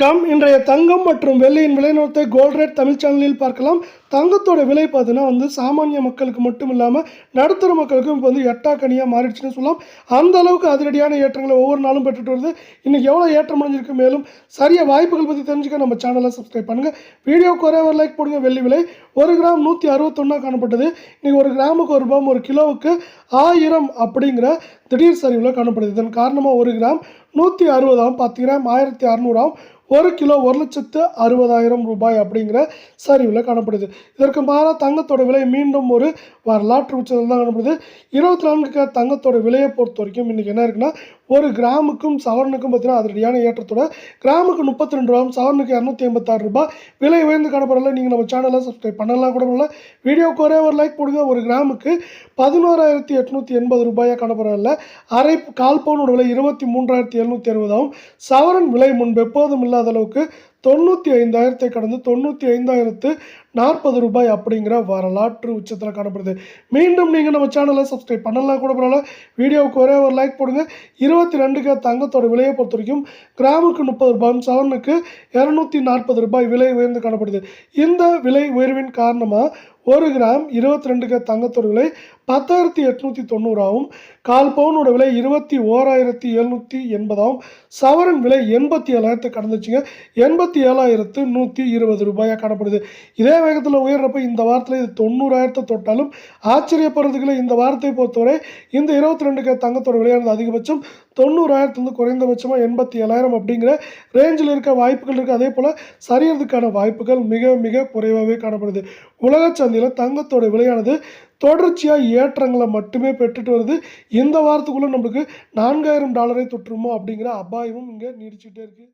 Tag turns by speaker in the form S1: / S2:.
S1: வணக்கம். இன்றைய தங்கம் மற்றும் வெள்ளியின் விலை கோல்ட் ரேட் தமிழ் சேனலில் பார்க்கலாம். தங்கத்தோட விலை பார்த்தீங்கன்னா வந்து சாமானிய மக்களுக்கு மட்டும் இல்லாமல் நடுத்தர மக்களுக்கும் இப்போ வந்து எட்டா கனியாக மாறிடுச்சுன்னு சொல்லலாம். அந்த அளவுக்கு அதிரடியான ஏற்றங்களை ஒவ்வொரு நாளும் பெற்றுட்டு வருது. இன்னைக்கு எவ்வளோ ஏற்றம் அடைஞ்சிருக்கு மேலும் சரிய வாய்ப்புகள் பற்றி தெரிஞ்சுக்க நம்ம சேனலை சப்ஸ்கிரைப் பண்ணுங்கள் வீடியோ ஒரே ஒரு லைக் போடுங்க. வெள்ளி விலை ஒரு கிராம் நூற்றி அறுபத்தொன்னா காணப்பட்டது. இன்றைக்கி ஒரு கிராமுக்கு ஒரு ரூபாய் ஒரு கிலோவுக்கு ஆயிரம் அப்படிங்கிற திடீர் சரிவில் காணப்படுது. இதன் காரணமாக ஒரு கிராம் நூற்றி அறுபதாம் பத்து கிராம் ஆயிரத்தி அறநூறாம் ஒரு கிலோ ஒரு லட்சத்து அறுபதாயிரம் ரூபாய் அப்படிங்கிற சரிவில் காணப்படுது. இதற்கு மாறாக தங்கத்தோட விலை மீண்டும் ஒரு வரலாற்று உச்சத்தில் தான் காணப்படுது. இருபத்தி நான்கு தங்கத்தோட விலையை பொறுத்த வரைக்கும் இன்றைக்கி என்ன இருக்குன்னா ஒரு கிராமுக்கும் சவரனுக்கும் பார்த்தீங்கன்னா அதிரடியான ஏற்றத்தோட கிராமுக்கு முப்பத்தி ரெண்டு ரூபாயும் சவரனுக்கு இரநூத்தி ஐம்பத்தாறு ரூபாய். விலை உயர்ந்து காணப்படல நீங்கள் நம்ம சேனலை சப்ஸ்கிரைப் பண்ணலாம் கூட பண்ணல வீடியோக்கு ஒரே ஒரு லைக் போடுங்க. ஒரு கிராமுக்கு பதினோராயிரத்தி எட்நூற்றி எண்பது ரூபாயாக காணப்படவில்லை அரை கால் பவுனோட விலை இருபத்தி மூன்றாயிரத்தி எழுநூற்றி அறுபதாகவும் சவரன் விலை முன்பு எப்போதும் இல்லாத அளவுக்கு தொண்ணூற்றி ஐந்தாயிரத்தை கடந்து தொண்ணூற்றி ஐந்தாயிரத்து நாற்பது ரூபாய் அப்படிங்கிற வரலாற்று உச்சத்தில் காணப்படுது. மீண்டும் நீங்கள் நம்ம சேனலை சப்ஸ்கிரைப் பண்ணலாம் கூட பரவாயில்ல. வீடியோவுக்கு ஒரே ஒரு லைக் போடுங்க. இருபத்தி ரெண்டுக்கு தங்கத்தோட விலையை பொறுத்த வரைக்கும் கிராமுக்கு முப்பது ரூபாயும் சவரனுக்கு இரநூத்தி நாற்பது ரூபாய் விலை உயர்ந்து காணப்படுது. இந்த விலை உயர்வின் காரணமாக ஒரு கிராம் இருபத்தி ரெண்டுக்கு தங்கத்தோட விலை பத்தாயிரத்தி எட்நூற்றி தொண்ணூறாகவும் கால் பவுனோட விலை இருபத்தி ஓராயிரத்தி எழுநூற்றி எண்பதாகவும் சவரன் விலை எண்பத்தி ஏழாயிரத்து கடந்துச்சுங்க. எண்பத்தி ஏழாயிரத்து நூற்றி இருபது ரூபாயாக காணப்படுது. இதே வேகத்தில் உயர்றப்ப இந்த வாரத்தில் இது தொண்ணூறாயிரத்தை தொட்டாலும் ஆச்சரியப்படுறதுக்குள்ள இந்த வாரத்தை பொறுத்தவரை இந்த இருபத்தி ரெண்டுக்கு தங்கத்தோட விலையானது அதிகபட்சம் தொண்ணூறாயிரத்துலேருந்து குறைந்தபட்சமாக எண்பத்தி ஏழாயிரம் அப்படிங்கிற ரேஞ்சில் இருக்க வாய்ப்புகள் இருக்குது அதே போல் சரியறதுக்கான வாய்ப்புகள் மிக மிக குறைவாகவே காணப்படுது. உலக சந்தையில் தங்கத்தோட விலையானது தொடர்ச்சியாக ஏற்றங்களை மட்டுமே பெற்றுட்டு வருது. இந்த வாரத்துக்குள்ளே நம்மளுக்கு நான்காயிரம் டாலரை தொற்றுமோ அப்படிங்கிற அபாயமும் இங்கே நீடிச்சுட்டே இருக்குது